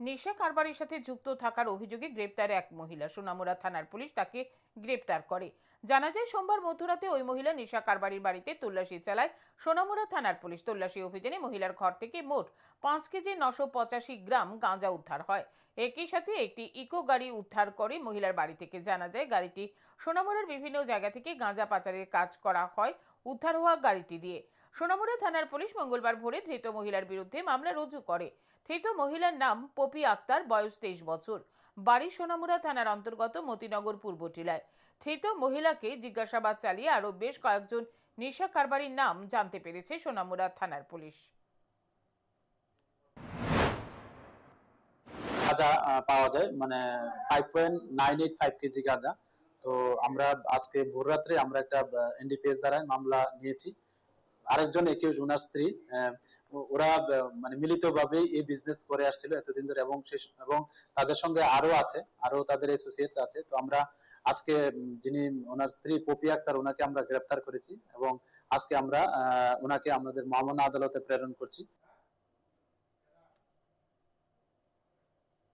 নেশা কারবারের সাথে যুক্ত থাকার অভিযোগে গ্রেপ্তার এক মহিলা। সোনামুড়া থানার পুলিশ তাকে গ্রেপ্তার করে। জানা যায়, সোমবার মধ্যরাতে ওই মহিলা নেশা কারবারির বাড়িতে তল্লাশি চালায়। সোনামুড়া থানার পুলিশ তল্লাশি অভিযানে মহিলার ঘর থেকে মোট পাঁচ কেজি নশো পঁচাশি গ্রাম গাঁজা উদ্ধার হয়। একই সাথে একটি ইকো গাড়ি উদ্ধার করে মহিলার বাড়ি থেকে জানা যায়, গাড়িটি সোনামুড়ার বিভিন্ন জায়গা থেকে গাঁজা পাচারের কাজ করা হয় উদ্ধার হওয়া গাড়িটি দিয়ে। সোনামুড়া থানার পুলিশ মঙ্গলবার ভোরে ধৃত মহিলার বিরুদ্ধে মামলা রুজু করে। ধৃত মহিলার নাম পপি আক্তার, বয়স তেইশ বছর। বাড়ি সোনামুড়া থানার অন্তর্গত মতিনগর পূর্ব টিলায়। ধৃত মহিলাকে জিজ্ঞাসাবাদ চালিয়ে আরও বেশ কয়েকজন নেশা কারবারির নাম জানতে পেরেছে সোনামুড়া থানার পুলিশ। গাঁজা পাওয়া যায় মানে five point nine eight five KG গাঁজা। তো আমরা আজকে ভোর রাত্রে আমরা একটা এনডিপিএস দ্বারা মামলা নিয়েছি। আরেকজন একিউজ ওনার স্ত্রী ওরা মানে মানে মিলিতভাবে এই বিজনেস করে আসছিল এতদিন ধরে এবং শেষ, এবং তাদের সঙ্গে আরও আছে আরও তাদের অ্যাসোসিয়েটস আছে। তো আমরা আজকে যিনি ওনার স্ত্রী পপি আক্তার, ওনাকে আমরা গ্রেপ্তার করেছি এবং আজকে আমরা ওনাকে আমাদের মামলা আদালতে প্রেরণ করছি।